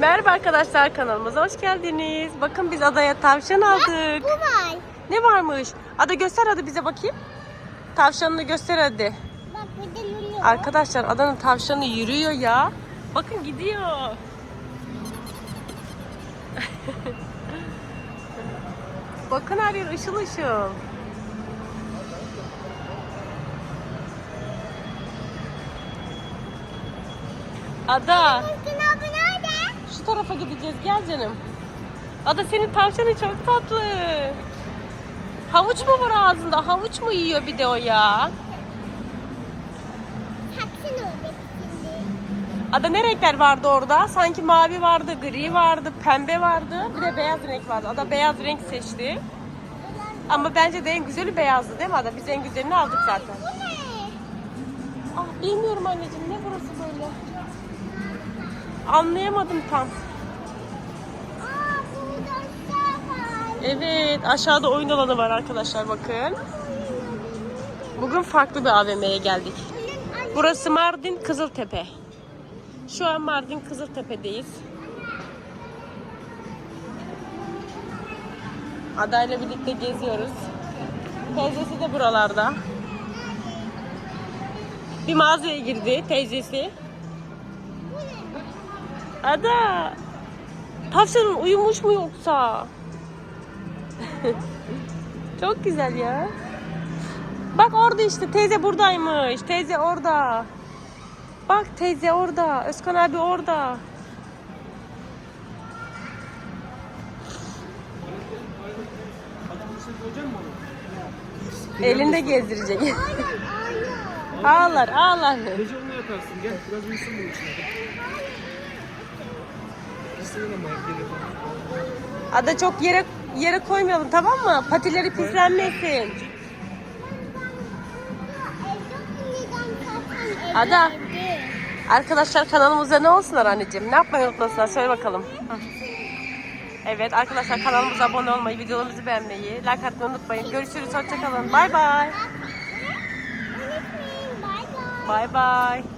Merhaba arkadaşlar kanalımıza hoş geldiniz. Bakın biz adaya tavşan aldık. Bu var. Ne varmış? Ada göster hadi bize bakayım. Tavşanını göster hadi. Bak burada lulu. Arkadaşlar adanın tavşanı yürüyor ya. Bakın gidiyor. Bakın her yer ışıl ışıl. Ada. Bakın abi nerede? Şu tarafa gideceğiz. Gel canım. Ada senin tavşanın çok tatlı. Havuç mu var ağzında? Havuç mu yiyor bir de o ya? Ada ne renkler vardı orada? Sanki mavi vardı, gri vardı, pembe vardı. Bir de beyaz renk vardı. Ada beyaz renk seçti. Ama bence de en güzeli beyazdı değil mi Ada? Biz en güzelini aldık zaten. Bu ne? Ah bilmiyorum anneciğim ne burası böyle? Anlayamadım tam. Evet aşağıda oyun alanı var arkadaşlar bakın. Bugün farklı bir AVM'ye geldik. Burası Mardin Kızıltepe. Şu an Mardin Kızıltepe'deyiz. Adayla birlikte geziyoruz. Teyzesi de buralarda. Bir mağazaya girdi teyzesi. Ada! Tavşanın uyumuş mu yoksa? Çok güzel ya. Bak orada işte teyze buradaymış. Teyze orada. Bak teyze orada. Özkan abi orada. Elinde gezdirecek. Aynen aynen. ağlar ağlar. Gece onu yaparsın. Gel biraz uyusun bunun içine. Ada çok yere yere koymayalım tamam mı? Patileri pislenmesin. Ada. Arkadaşlar kanalımıza ne olsunlar anneciğim? Ne yapmayı unutmasınlar? Söyle bakalım. Evet arkadaşlar kanalımıza abone olmayı, videolarımızı beğenmeyi, like atmayı unutmayın. Görüşürüz. Hoşçakalın. Bay bay. Unutmayın. Bye bye. Bay bay.